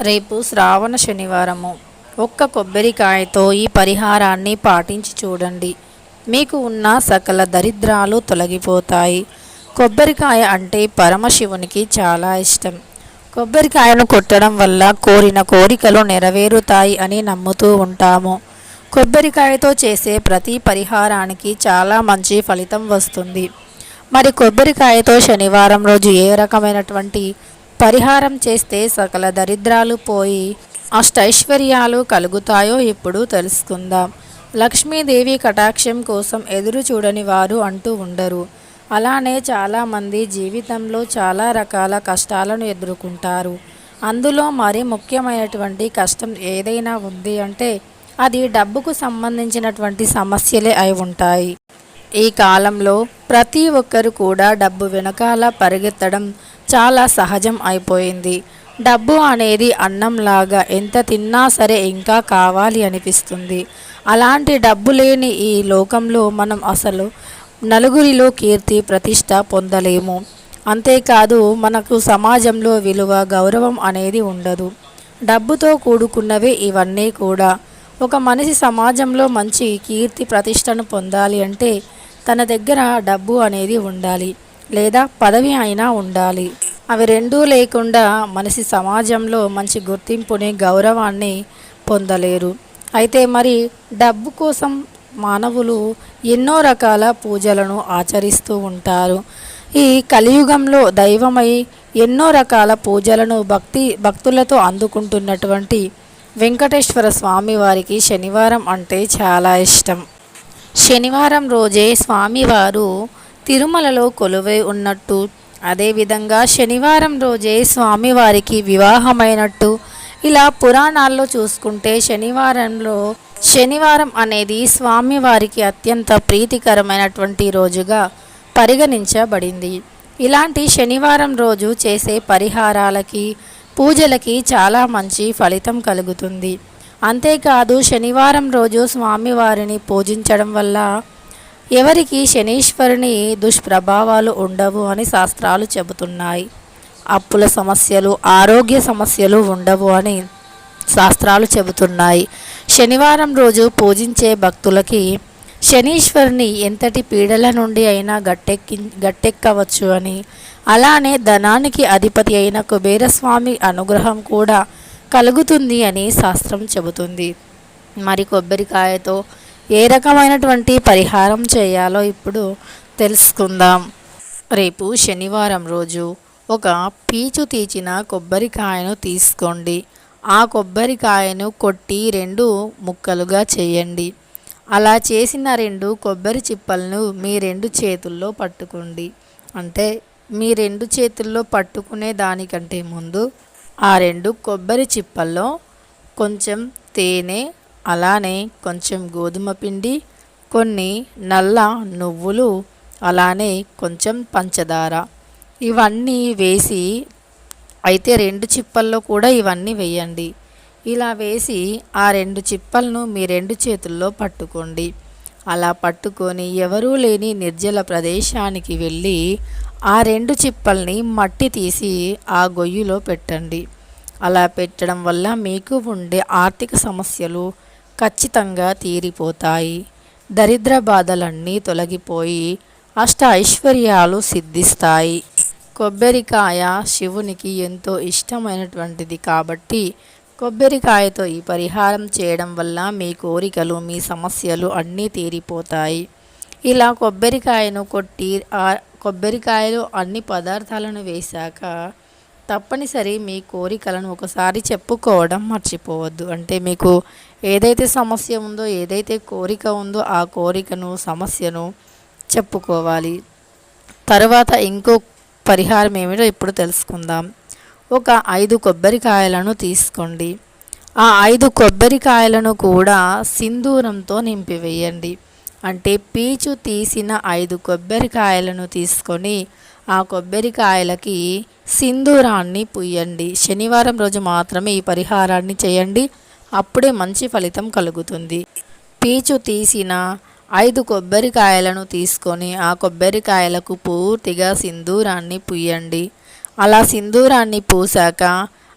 రేపు శ్రావణ శనివారము. ఒక్క కొబ్బరికాయతో ఈ పరిహారాన్ని పాటించి చూడండి. మీకు ఉన్న సకల దరిద్రాలు తొలగిపోతాయి. కొబ్బరికాయ అంటే పరమశివునికి చాలా ఇష్టం. కొబ్బరికాయను కొట్టడం వల్ల కోరిన కోరికలు నెరవేరుతాయి అని నమ్ముతూ ఉంటాము. కొబ్బరికాయతో చేసే ప్రతి పరిహారానికి చాలా మంచి ఫలితం వస్తుంది. మరి కొబ్బరికాయతో శనివారం రోజు ఏ రకమైనటువంటి పరిహారం చేస్తే సకల దరిద్రాలు పోయి అష్టైశ్వర్యాలు కలుగుతాయో ఇప్పుడు తెలుసుకుందాం. లక్ష్మీదేవి కటాక్షం కోసం ఎదురు చూడని వారు అంటూ ఉండరు. అలానే చాలామంది జీవితంలో చాలా రకాల కష్టాలను ఎదుర్కొంటారు. అందులో మరి ముఖ్యమైనటువంటి కష్టం ఏదైనా ఉంది అంటే అది డబ్బుకు సంబంధించినటువంటి సమస్యలే అయి ఉంటాయి. ఈ కాలంలో ప్రతి ఒక్కరు కూడా డబ్బు వెనకాల పరిగెత్తడం చాలా సహజం అయిపోయింది. డబ్బు అనేది అన్నంలాగా ఎంత తిన్నా సరే ఇంకా కావాలి అనిపిస్తుంది. అలాంటి డబ్బు లేని ఈ లోకంలో మనం అసలు నలుగురిలో కీర్తి ప్రతిష్ట పొందలేము. అంతేకాదు మనకు సమాజంలో విలువ గౌరవం అనేది ఉండదు. డబ్బుతో కూడుకున్నవే ఇవన్నీ కూడా. ఒక మనిషి సమాజంలో మంచి కీర్తి ప్రతిష్టను పొందాలి అంటే తన దగ్గర డబ్బు అనేది ఉండాలి. లేదా పదవి అయినా ఉండాలి. అవి రెండూ లేకుండా మనిషి సమాజంలో మంచి గుర్తింపుని గౌరవాన్ని పొందలేరు. అయితే మరి డబ్బు కోసం మానవులు ఎన్నో రకాల పూజలను ఆచరిస్తూ ఉంటారు. ఈ కలియుగంలో దైవమై ఎన్నో రకాల పూజలను భక్తి భక్తులతో అందుకుంటున్నటువంటి వెంకటేశ్వర స్వామి వారికి శనివారం అంటే చాలా ఇష్టం. శనివారం రోజే స్వామివారు తిరుమలలో కొలువై ఉన్నట్టు అదేవిధంగా శనివారం రోజే స్వామివారికి వివాహమైనట్టు ఇలా పురాణాల్లో చూసుకుంటే శనివారంలో శనివారం అనేది స్వామివారికి అత్యంత ప్రీతికరమైనటువంటి రోజుగా పరిగణించబడింది. ఇలాంటి శనివారం రోజు చేసే పరిహారాలకి పూజలకి చాలా మంచి ఫలితం కలుగుతుంది. అంతేకాదు శనివారం రోజు స్వామివారిని పూజించడం వల్ల ఎవరికి శనీశ్వరుని దుష్ప్రభావాలు ఉండవు అని శాస్త్రాలు చెబుతున్నాయి. అప్పుల సమస్యలు ఆరోగ్య సమస్యలు ఉండవు అని శాస్త్రాలు చెబుతున్నాయి. శనివారం రోజు పూజించే భక్తులకి శనీశ్వరుని ఎంతటి పీడల నుండి అయినా గట్టెక్కి గట్టెక్కవచ్చు అని అలానే ధనానికి అధిపతి అయిన కుబేరస్వామి అనుగ్రహం కూడా కలుగుతుంది అని శాస్త్రం చెబుతుంది. మరి కొబ్బరికాయతో ఏ రకమైనటువంటి పరిహారం చేయాలో ఇప్పుడు తెలుసుకుందాం. రేపు శనివారం రోజు ఒక పీచు తీచిన కొబ్బరికాయను తీసుకోండి. ఆ కొబ్బరికాయను కొట్టి రెండు ముక్కలుగా చేయండి. అలా చేసిన రెండు కొబ్బరి చిప్పలను మీ రెండు చేతుల్లో పట్టుకోండి. అంటే మీ రెండు చేతుల్లో పట్టుకునే దానికంటే ముందు ఆ రెండు కొబ్బరి చిప్పల్లో కొంచెం తేనె అలానే కొంచెం గోధుమ పిండి కొన్ని నల్ల నువ్వులు అలానే కొంచెం పంచదార. ఇవన్నీ వేసి అయితే రెండు చిప్పల్లో కూడా ఇవన్నీ వేయండి. ఇలా వేసి ఆ రెండు చిప్పలను మీ రెండు చేతుల్లో పట్టుకోండి. అలా పట్టుకొని ఎవరూ లేని నిర్జల ప్రదేశానికి వెళ్ళి ఆ రెండు చిప్పల్ని మట్టి తీసి ఆ గొయ్యిలో పెట్టండి. అలా పెట్టడం వల్ల మీకు ఉండే ఆర్థిక సమస్యలు ఖచ్చితంగా తీరిపోతాయి. దరిద్ర బాధలన్నీ తొలగిపోయి అష్ట ఐశ్వర్యాలు సిద్ధిస్తాయి. కొబ్బరికాయ శివునికి ఎంతో ఇష్టమైనటువంటిది కాబట్టి కొబ్బరికాయతో ఈ పరిహారం చేయడం వల్ల మీ కోరికలు మీ సమస్యలు అన్నీ తీరిపోతాయి. ఇలా కొబ్బరికాయను కొట్టి ఆ కొబ్బరికాయలో అన్ని పదార్థాలను వేశాక తప్పనిసరి మీ కోరికలను ఒకసారి చెప్పుకోవడం మర్చిపోవద్దు. అంటే మీకు ఏదైతే సమస్య ఉందో ఏదైతే కోరిక ఉందో ఆ కోరికను సమస్యను చెప్పుకోవాలి. తర్వాత ఇంకో పరిహారం ఏమిటో ఇప్పుడు తెలుసుకుందాం. ఒక ఐదు కొబ్బరికాయలను తీసుకోండి. ఆ ఐదు కొబ్బరికాయలను కూడా సింధూరంతో నింపివేయండి. అంటే పీచు తీసిన ఐదు కొబ్బరికాయలను తీసుకొని ఆ కొబ్బరికాయలకి సింధూరాన్ని పుయ్యండి శనివారం రోజు మాత్రమే ఈ పరిహారాన్ని చేయండి. అప్పుడే మంచి ఫలితం కలుగుతుంది. పీచు తీసిన ఐదు కొబ్బరికాయలను తీసుకొని ఆ కొబ్బరికాయలకు పూర్తిగా సింధూరాన్ని పూయండి. అలా సింధూరాన్ని పూసాక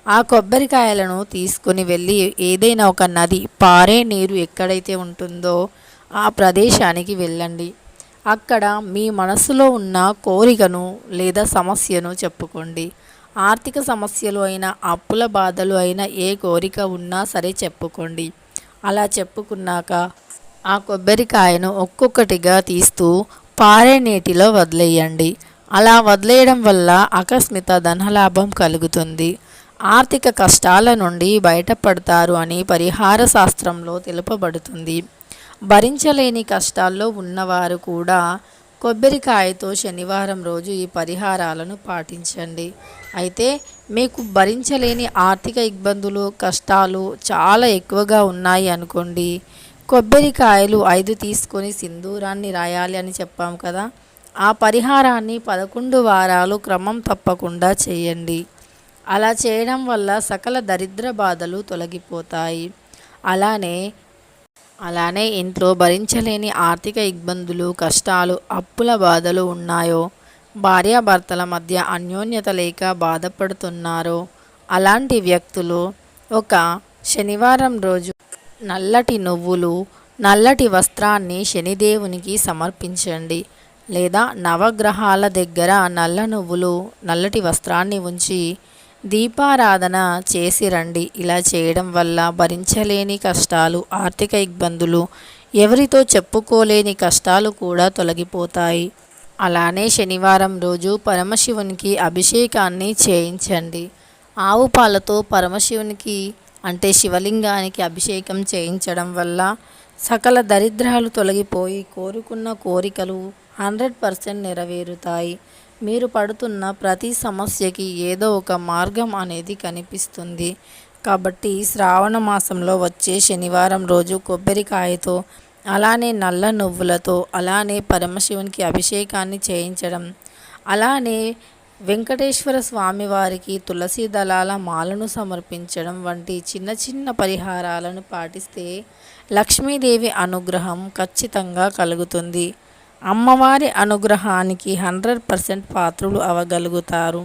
ఆ కొబ్బరికాయలను తీసుకుని వెళ్ళి ఏదైనా ఒక నది పారే నీరు ఎక్కడైతే ఉంటుందో ఆ ప్రదేశానికి వెళ్ళండి. అక్కడ మీ మనసులో ఉన్న కోరికను లేదా సమస్యను చెప్పుకోండి. ఆర్థిక సమస్యలు అయినా అప్పుల బాధలు అయినా ఏ కోరిక ఉన్నా సరే చెప్పుకోండి. అలా చెప్పుకున్నాక ఆ కొబ్బరికాయను ఒక్కొక్కటిగా తీస్తూ పారే నీటిలో వదిలేయండి. అలా వదిలేయడం వల్ల ఆకస్మిక ధనలాభం కలుగుతుంది. ఆర్థిక కష్టాల నుండి బయటపడతారు అని పరిహార శాస్త్రంలో తెలుపబడుతుంది. భరించలేని కష్టాల్లో ఉన్నవారు కూడా కొబ్బరికాయతో శనివారం రోజు ఈ పరిహారాలను పాటించండి. అయితే మీకు భరించలేని ఆర్థిక ఇబ్బందులు కష్టాలు చాలా ఎక్కువగా ఉన్నాయి అనుకోండి. కొబ్బరికాయలు ఐదు తీసుకొని సింధూరాన్ని రాయాలి అని చెప్పాం కదా. ఆ పరిహారాన్ని పదకొండు వారాలు క్రమం తప్పకుండా చేయండి. అలా చేయడం వల్ల సకల దరిద్ర బాధలు తొలగిపోతాయి. అలానే అలానే ఇంట్లో భరించలేని ఆర్థిక ఇబ్బందులు కష్టాలు అప్పుల బాధలు ఉన్నాయో భార్యాభర్తల మధ్య అన్యోన్యత లేక బాధపడుతున్నారో అలాంటి వ్యక్తులు ఒక శనివారం రోజు నల్లటి నువ్వులు నల్లటి వస్త్రాన్ని శనిదేవునికి సమర్పించండి. లేదా నవగ్రహాల దగ్గర నల్ల నువ్వులు నల్లటి వస్త్రాన్ని ఉంచి దీపారాధన చేసి రండి. ఇలా చేయడం వల్ల భరించలేని కష్టాలు ఆర్థిక ఇబ్బందులు ఎవరితో చెప్పుకోలేని కష్టాలు కూడా తొలగిపోతాయి. అలానే శనివారం రోజు పరమశివునికి అభిషేకాన్ని చేయించండి. ఆవు పాలతో పరమశివునికి అంటే శివలింగానికి అభిషేకం చేయించడం వల్ల సకల దరిద్రాలు తొలగిపోయి కోరుకున్న కోరికలు హండ్రెడ్ పర్సెంట్ నెరవేరుతాయి. మీరు పడుతున్న ప్రతి సమస్యకి ఏదో ఒక మార్గం అనేది కనిపిస్తుంది. కాబట్టి శ్రావణ మాసంలో వచ్చే శనివారం రోజు కొబ్బరికాయతో అలానే నల్ల నువ్వులతో అలానే పరమశివునికి అభిషేకాన్ని చేయించడం. అలానే వెంకటేశ్వర స్వామి వారికి తులసి దళాల మాలను సమర్పించడం వంటి చిన్న చిన్న పరిహారాలను పాటిస్తే లక్ష్మీదేవి అనుగ్రహం ఖచ్చితంగా కలుగుతుంది. అమ్మవారి అనుగ్రహానికి హండ్రెడ్ పర్సెంట్ పాత్రులు అవ్వగలుగుతారు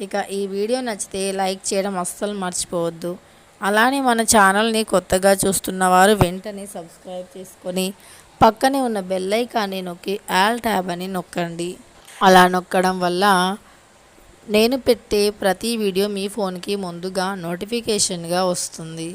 ఇక ఈ వీడియో నచ్చితే లైక్ చేయడం అస్సలు మర్చిపోవద్దు. అలానే మన ఛానల్ని కొత్తగా చూస్తున్నవారు వెంటనే సబ్స్క్రైబ్ చేసుకొని పక్కనే ఉన్న బెల్ ఐకాన్ని నొక్కి ఆల్ ట్యాబ్ అని నొక్కండి. అలా నొక్కడం వల్ల నేను పెట్టే ప్రతి వీడియో మీ ఫోన్కి ముందుగా నోటిఫికేషన్గా వస్తుంది.